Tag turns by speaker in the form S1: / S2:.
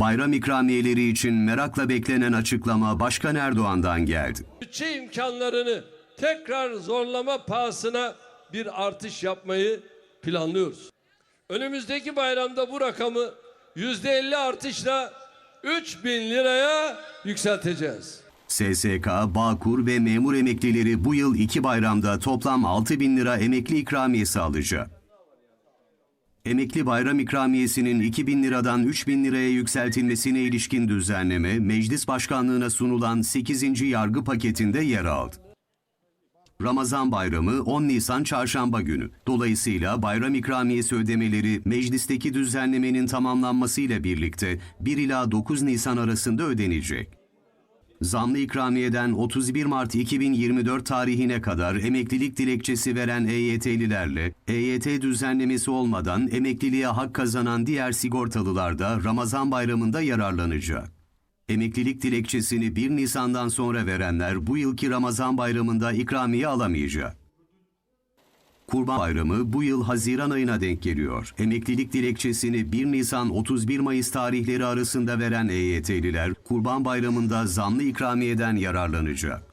S1: Bayram ikramiyeleri için merakla beklenen açıklama Başkan Erdoğan'dan geldi.
S2: bütçe imkanlarını tekrar zorlama pahasına bir artış yapmayı planlıyoruz. Önümüzdeki bayramda bu rakamı yüzde elli artışla 3 bin liraya yükselteceğiz.
S1: SSK, Bağkur ve memur emeklileri bu yıl iki bayramda toplam 6 bin lira emekli ikramiyesi alacak. Emekli bayram ikramiyesinin 2 bin liradan 3 bin liraya yükseltilmesine ilişkin düzenleme, Meclis Başkanlığına sunulan 8. yargı paketinde yer aldı. Ramazan bayramı 10 Nisan çarşamba günü. Dolayısıyla bayram ikramiyesi ödemeleri meclisteki düzenlemenin tamamlanmasıyla birlikte 1 ila 9 Nisan arasında ödenecek. Zamlı ikramiyeden 31 Mart 2024 tarihine kadar emeklilik dilekçesi veren EYT'lilerle EYT düzenlemesi olmadan emekliliğe hak kazanan diğer sigortalılar da Ramazan bayramında yararlanacak. Emeklilik dilekçesini 1 Nisan'dan sonra verenler bu yılki Ramazan bayramında ikramiye alamayacak. Kurban Bayramı bu yıl Haziran ayına denk geliyor. Emeklilik dilekçesini 1 Nisan 31 Mayıs tarihleri arasında veren EYT'liler Kurban Bayramı'nda zamlı ikramiyeden yararlanacak.